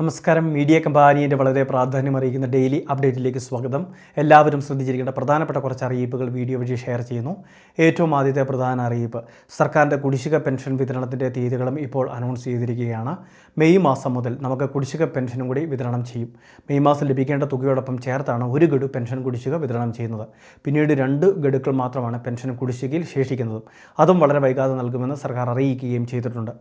നമസ്കാരം. മീഡിയ കമ്പാനിയുടെ വളരെ പ്രാധാന്യമറിയിക്കുന്ന ഡെയിലി അപ്ഡേറ്റിലേക്ക് സ്വാഗതം. എല്ലാവരും ശ്രദ്ധിച്ചിരിക്കേണ്ട പ്രധാനപ്പെട്ട കുറച്ച് അറിയിപ്പുകൾ വീഡിയോ വഴി ഷെയർ ചെയ്യുന്നു. ഏറ്റവും ആദ്യത്തെ പ്രധാന അറിയിപ്പ് സർക്കാരിന്റെ കുടിശ്ശിക പെൻഷൻ വിതരണത്തിന്റെ തീയതികളും ഇപ്പോൾ അനൗൺസ് ചെയ്തിരിക്കുകയാണ്. മെയ് മാസം മുതൽ നമുക്ക് കുടിശ്ശിക പെൻഷനും കൂടി വിതരണം ചെയ്യും. മെയ് മാസം ലഭിക്കേണ്ട തുകയോടൊപ്പം ചേർത്താണ് ഒരു ഗഡു പെൻഷൻ കുടിശ്ശിക വിതരണം ചെയ്യുന്നത്. പിന്നീട് രണ്ട് ഗഡുക്കൾ മാത്രമാണ് പെൻഷൻ കുടിശ്ശികയിൽ ശേഷിക്കുന്നത്. അതും വളരെ വൈകാതെ നൽകുമെന്ന് സർക്കാർ അറിയിക്കുകയും ചെയ്തിട്ടുണ്ട്.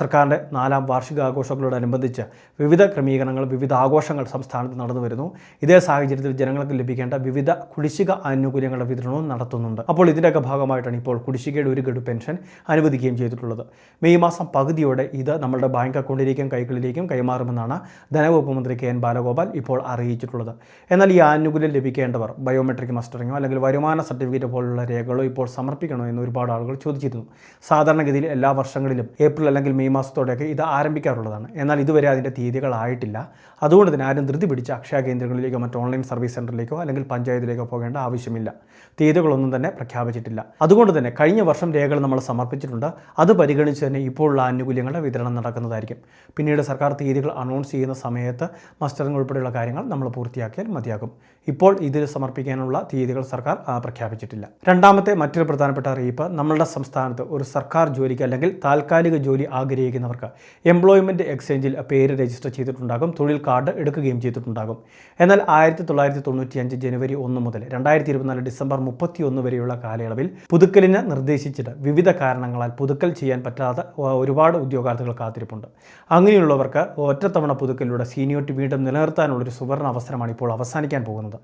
സർക്കാരിന്റെ നാലാം വാർഷികാഘോഷങ്ങളോടനുബന്ധിച്ച് വിവിധ ക്രമീകരണങ്ങൾ വിവിധ ആഘോഷങ്ങൾ സംസ്ഥാനത്ത് നടന്നു വരുന്നു. ഇതേ സാഹചര്യത്തിൽ ജനങ്ങൾക്ക് ലഭിക്കേണ്ട വിവിധ കുടിശ്ശിക ആനുകൂല്യങ്ങളുടെ വിതരണവും നടത്തുന്നുണ്ട്. അപ്പോൾ ഇതിന്റെയൊക്കെ ഭാഗമായിട്ടാണ് ഇപ്പോൾ കുടിശ്ശികയുടെ ഒരു ഗഡു പെൻഷൻ അനുവദിക്കുകയും ചെയ്തിട്ടുള്ളത്. മെയ് മാസം പകുതിയോടെ ഇത് നമ്മുടെ ബാങ്ക് അക്കൗണ്ടിലേക്കും കൈകളിലേക്കും കൈമാറുമെന്നാണ് ധനവകുപ്പ് മന്ത്രി കെ എൻ ബാലഗോപാൽ ഇപ്പോൾ അറിയിച്ചിട്ടുള്ളത്. എന്നാൽ ഈ ആനുകൂല്യം ലഭിക്കേണ്ടവർ ബയോമെട്രിക് മസ്റ്ററിങ്ങോ അല്ലെങ്കിൽ വരുമാന സർട്ടിഫിക്കറ്റ് പോലുള്ള രേഖകളോ ഇപ്പോൾ സമർപ്പിക്കണോ എന്ന് ഒരുപാട് ആളുകൾ ചോദിച്ചിരുന്നു. സാധാരണഗതിയിൽ എല്ലാ വർഷങ്ങളിലും ഏപ്രിൽ അല്ലെങ്കിൽ മെയ് മാസത്തോടെയൊക്കെ ഇത് ആരംഭിക്കാറുള്ളതാണ്. എന്നാൽ ഇതുവരെ അതിന്റെ തീയതികളായിട്ടില്ല അതുകൊണ്ട് തന്നെ ആരും ധൃതി പിടിച്ച് അക്ഷയ കേന്ദ്രങ്ങളിലേക്കോ മറ്റ് ഓൺലൈൻ സർവീസ് സെന്ററിലേക്കോ അല്ലെങ്കിൽ പഞ്ചായത്തിലേക്കോ പോകേണ്ട ആവശ്യമില്ല. തീയതികളൊന്നും തന്നെ പ്രഖ്യാപിച്ചിട്ടില്ല. അതുകൊണ്ട് തന്നെ കഴിഞ്ഞ വർഷം രേഖകൾ നമ്മൾ സമർപ്പിച്ചിട്ടുണ്ട്. അത് പരിഗണിച്ച് തന്നെ ഇപ്പോഴുള്ള ആനുകൂല്യങ്ങളുടെ വിതരണം നടക്കുന്നതായിരിക്കും. പിന്നീട് സർക്കാർ തീയതികൾ അനൗൺസ് ചെയ്യുന്ന സമയത്ത് മസ്റ്ററിംഗ് ഉൾപ്പെടെയുള്ള കാര്യങ്ങൾ നമ്മൾ പൂർത്തിയാക്കിയാൽ മതിയാകും. ഇപ്പോൾ ഇതിൽ സമർപ്പിക്കാനുള്ള തീയതികൾ സർക്കാർ പ്രഖ്യാപിച്ചിട്ടില്ല. രണ്ടാമത്തെ മറ്റൊരു പ്രധാനപ്പെട്ട അറിയിപ്പ് നമ്മളുടെ സംസ്ഥാനത്ത് ഒരു സർക്കാർ ജോലിക്ക് അല്ലെങ്കിൽ താൽക്കാലിക ജോലി ആഗ്രഹിക്കുന്നവർക്ക് എംപ്ലോയ്മെന്റ് എക്സ്ചേഞ്ചിൽ പേര് രജിസ്റ്റർ ചെയ്തിട്ടുണ്ടാകും തൊഴിൽ കാർഡ് എടുക്കുകയും ചെയ്തിട്ടുണ്ടാകും. എന്നാൽ ആയിരത്തി തൊള്ളായിരത്തി തൊണ്ണൂറ്റി അഞ്ച് ജനുവരി ഒന്ന് മുതൽ രണ്ടായിരത്തി ഇരുപത്തിനാല് ഡിസംബർ മുപ്പത്തി ഒന്ന് വരെയുള്ള കാലയളവിൽ പുതുക്കലിന് നിർദ്ദേശിച്ചിട്ട് വിവിധ കാരണങ്ങളാൽ പുതുക്കൽ ചെയ്യാൻ പറ്റാത്ത ഒരുപാട് ഉദ്യോഗാർത്ഥികൾ കാത്തിരിപ്പുണ്ട്. അങ്ങനെയുള്ളവർക്ക് ഒറ്റത്തവണ പുതുക്കലിലൂടെ സീനിയോറിറ്റി വീണ്ടും നിലനിർത്താനുള്ളൊരു സുവർണ അവസരമാണ് ഇപ്പോൾ അവസാനിക്കാൻ പോകുന്നത്.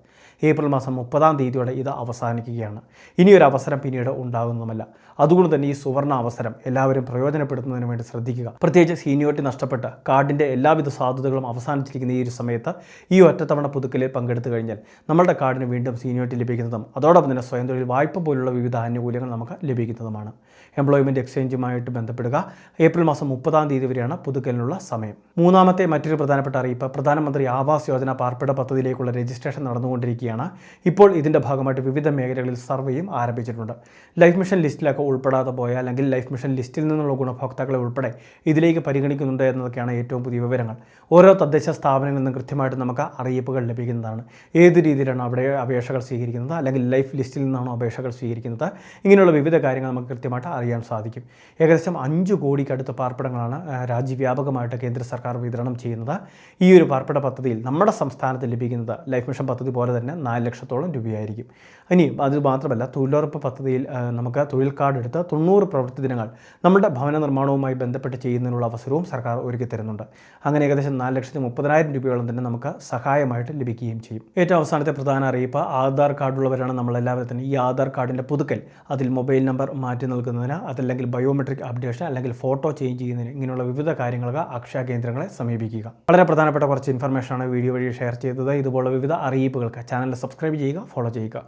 ഏപ്രിൽ മാസം മുപ്പതാം തീയതിയോടെ ഇത് അവസാനിക്കുകയാണ്. ഇനിയൊരു അവസരം പിന്നീട് ഉണ്ടാകുന്നതുമല്ല. അതുകൊണ്ട് തന്നെ ഈ സുവർണ അവസരം എല്ലാവരും പ്രയോജനപ്പെടുത്തുന്നതിന് വേണ്ടി ശ്രദ്ധിക്കുക. പ്രത്യേകിച്ച് സീനിയോറിറ്റി നഷ്ടപ്പെട്ട് കാർഡിന്റെ എല്ലാവിധ സാധ്യതകളും അവസാനിച്ചിരിക്കുന്ന ഈ ഒരു സമയത്ത് ഈ ഒറ്റത്തവണ പുതുക്കലിൽ പങ്കെടുത്തു കഴിഞ്ഞാൽ നമ്മുടെ കാർഡിന് വീണ്ടും സീനിയോറിറ്റി ലഭിക്കുന്നതും അതോടൊപ്പം തന്നെ സ്വയം തൊഴിൽ വായ്പ പോലുള്ള വിവിധ ആനുകൂല്യങ്ങൾ നമുക്ക് ലഭിക്കുന്നതുമാണ്. എംപ്ലോയ്മെന്റ് എക്സ്ചേഞ്ചുമായിട്ട് ബന്ധപ്പെടുക. ഏപ്രിൽ മാസം മുപ്പതാം തീയതി വരെയാണ് പുതുക്കലിനുള്ള സമയം. മൂന്നാമത്തെ മറ്റൊരു പ്രധാനപ്പെട്ട അറിയിപ്പ് പ്രധാനമന്ത്രി ആവാസ് യോജന പാർപ്പിട പദ്ധതിയിലേക്കുള്ള രജിസ്ട്രേഷൻ നടന്നുകൊണ്ടിരിക്കുകയാണ്. ഇപ്പോൾ ഇതിന്റെ ഭാഗമായിട്ട് വിവിധ മേഖലകളിൽ സർവേയും ആരംഭിച്ചിട്ടുണ്ട്. ലൈഫ് മിഷൻ ലിസ്റ്റിലൊക്കെ ഉൾപ്പെടാതെ പോയ അല്ലെങ്കിൽ ലൈഫ് മിഷൻ ലിസ്റ്റിൽ നിന്നുള്ള ഗുണഭോക്താക്കളെ ഉൾപ്പെടെ ഇതിലേക്ക് പരിഗണിക്കുന്നുണ്ട് എന്നതൊക്കെയാണ് ഏറ്റവും പുതിയ വിവരങ്ങൾ. ഓരോ തദ്ദേശ സ്ഥാപനങ്ങളിൽ നിന്നും കൃത്യമായിട്ട് നമുക്ക് അറിയിപ്പുകൾ ലഭിക്കുന്നതാണ്. ഏത് രീതിയിലാണ് അവിടെ അപേക്ഷകൾ സ്വീകരിക്കുന്നത്? അല്ലെങ്കിൽ ലൈഫ് ലിസ്റ്റിൽ നിന്നാണോ അപേക്ഷകൾ സ്വീകരിക്കുന്നത്? ഇങ്ങനെയുള്ള വിവിധ കാര്യങ്ങൾ നമുക്ക് കൃത്യമായിട്ട് അറിയാൻ സാധിക്കും. ഏകദേശം അഞ്ച് കോടിക്കടുത്ത് പാർപ്പിടങ്ങളാണ് രാജ്യവ്യാപകമായിട്ട് കേന്ദ്ര സർക്കാർ വിതരണം ചെയ്യുന്നത്. ഈ ഒരു പാർപ്പിട പദ്ധതിയിൽ നമ്മുടെ സംസ്ഥാനത്ത് ലഭിക്കുന്നത് ലൈഫ് മിഷൻ പദ്ധതി പോലെ തന്നെ നാല് ലക്ഷത്തോളം രൂപയായിരിക്കും. ഇനി അത് മാത്രമല്ല തൊഴിലുറപ്പ് പദ്ധതിയിൽ നമുക്ക് തൊഴിൽ കാർഡ് എടുത്ത് തൊണ്ണൂറ് പ്രവൃത്തി ദിനങ്ങൾ നമ്മുടെ ഭവന നിർമ്മാണവുമായി ബന്ധപ്പെട്ട് ചെയ്യുന്നതിനുള്ള അവസരവും സർക്കാർ ഒരുക്കി തരുന്നുണ്ട് അങ്ങനെ ഏകദേശം നാല് ലക്ഷത്തി മുപ്പതിനായിരം രൂപയോളം തന്നെ നമുക്ക് സഹായമായിട്ട് ലഭിക്കുകയും ചെയ്യും. ഏറ്റവും അവസാനത്തെ പ്രധാന അറിയിപ്പ് ആധാർ കാർഡുള്ളവരാണ് നമ്മളെല്ലാവരും. തന്നെ ഈ ആധാർ കാർഡിന്റെ പുതുക്കൽ അതിൽ മൊബൈൽ നമ്പർ മാറ്റി നൽകുന്നതിന് അതല്ലെങ്കിൽ ബയോമെട്രിക് അപ്ഡേഷൻ അല്ലെങ്കിൽ ഫോട്ടോ ചേഞ്ച് ചെയ്യുന്നതിന് ഇങ്ങനെയുള്ള വിവിധ കാര്യങ്ങൾക്ക് അക്ഷയ കേന്ദ്രങ്ങളെ സമീപിക്കുക. വളരെ പ്രധാനപ്പെട്ട കുറച്ച് ഇൻഫർമേഷനാണ് വീഡിയോ വഴി ഷെയർ ചെയ്തത്. ഇതുപോലുള്ള വിവിധ അറിയിപ്പുകൾക്ക് ചാനൽ സബ്സ്ക്രൈബ് ചെയ്യുക ഫോളോ ചെയ്യുക.